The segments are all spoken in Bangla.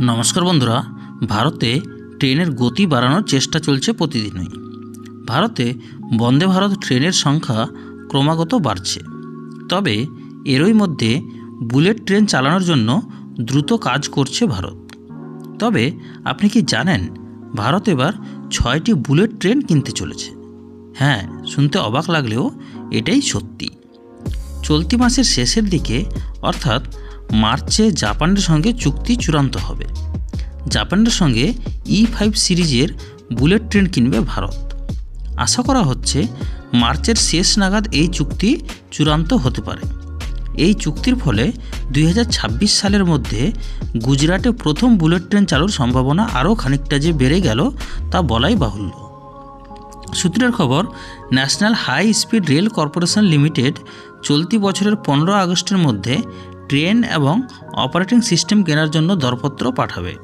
নমস্কার বন্ধুরা, ভারতে ট্রেনের গতি বাড়ানোর চেষ্টা চলছে প্রতিদিনই। ভারতে বন্দে ভারত ট্রেনের সংখ্যা ক্রমাগত বাড়ছে। তবে এরই মধ্যে বুলেট ট্রেন চালানোর জন্য দ্রুত কাজ করছে ভারত। তবে আপনি কি জানেন, ভারত এবার ছয়টি বুলেট ট্রেন কিনতে চলেছে? হ্যাঁ শুনতে অবাক লাগলেও এটাই সত্যি। চলতি মাসের শেষের দিকে, অর্থাৎ মার্চে জাপানের সঙ্গে চুক্তি চূড়ান্ত হবে। জাপানের সঙ্গে ই ফাইভ সিরিজের বুলেট ট্রেন কিনবে ভারত। আশা করা হচ্ছে মার্চের শেষ নাগাদ এই চুক্তি চূড়ান্ত হতে পারে। এই চুক্তির ফলে দুই হাজার ছাব্বিশ সালের মধ্যে গুজরাটে প্রথম বুলেট ট্রেন চালুর সম্ভাবনা আরও খানিকটা যে বেড়ে গেল তা বলাই বাহুল্য। সূত্রের খবর, national high speed rail corporation limited চলতি বছরের পনেরো আগস্টের মধ্যে ট্রেন এবং অপারেটিং সিস্টেম কেনার জন্য দরপত্র পাঠাবে।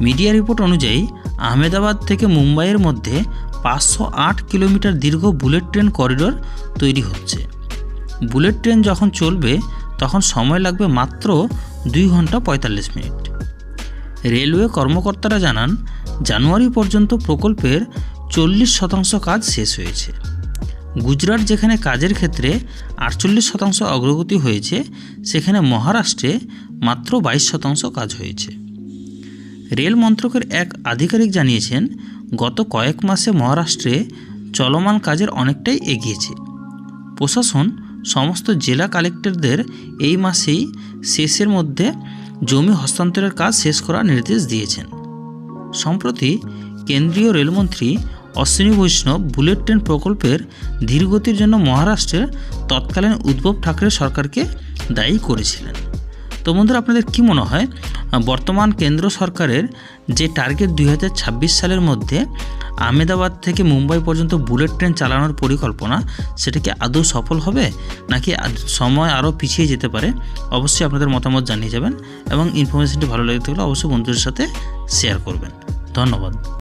মিডিয়া রিপোর্ট অনুযায়ী, আহমেদাবাদ থেকে মুম্বাইয়ের মধ্যে পাঁচশো আট কিলোমিটার দীর্ঘ বুলেট ট্রেন করিডোর তৈরি হচ্ছে। বুলেট ট্রেন যখন চলবে, তখন সময় লাগবে মাত্র দুই ঘণ্টা পঁয়তাল্লিশ মিনিট। রেলওয়ে কর্মকর্তারা জানান, জানুয়ারি পর্যন্ত প্রকল্পের চল্লিশ শতাংশ কাজ শেষ হয়েছে। গুজরাট যেখানে কাজের ক্ষেত্রে আটচল্লিশ শতাংশ অগ্রগতি হয়েছে, সেখানে মহারাষ্ট্রে মাত্র বাইশ শতাংশ কাজ হয়েছে। রেল মন্ত্রকের এক আধিকারিক জানিয়েছেন, গত কয়েক মাসে মহারাষ্ট্রে চলমান কাজের অনেকটাই এগিয়েছে। প্রশাসন সমস্ত জেলা কালেক্টরদের এই মাসেই শেষের মধ্যে জমি হস্তান্তরের কাজ শেষ করার নির্দেশ দিয়েছেন। সম্প্রতি কেন্দ্রীয় রেলমন্ত্রী অশ্বিনী বৈষ্ণব বুলেট ট্রেন প্রকল্পের ধীরগতির জন্য মহারাষ্ট্রের তৎকালীন উদ্ভব ঠাকরে সরকারকে দায়ী করেছিলেন। তো বন্ধুরা, আপনাদের কি মনে হয়, বর্তমান কেন্দ্র সরকারের যে টার্গেট দুই হাজার ছাব্বিশ সালের মধ্যে আহমেদাবাদ থেকে মুম্বাই পর্যন্ত বুলেট ট্রেন চালানোর পরিকল্পনা, সেটা কি আদৌ সফল হবে, নাকি সময় আরও পিছিয়ে যেতে পারে, অবশ্যই আপনাদের মতামত জানিয়ে যাবেন এবং ইনফরমেশনটি ভালো লাগতে থাকলে অবশ্যই বন্ধুদের সাথে শেয়ার করবেন। ধন্যবাদ।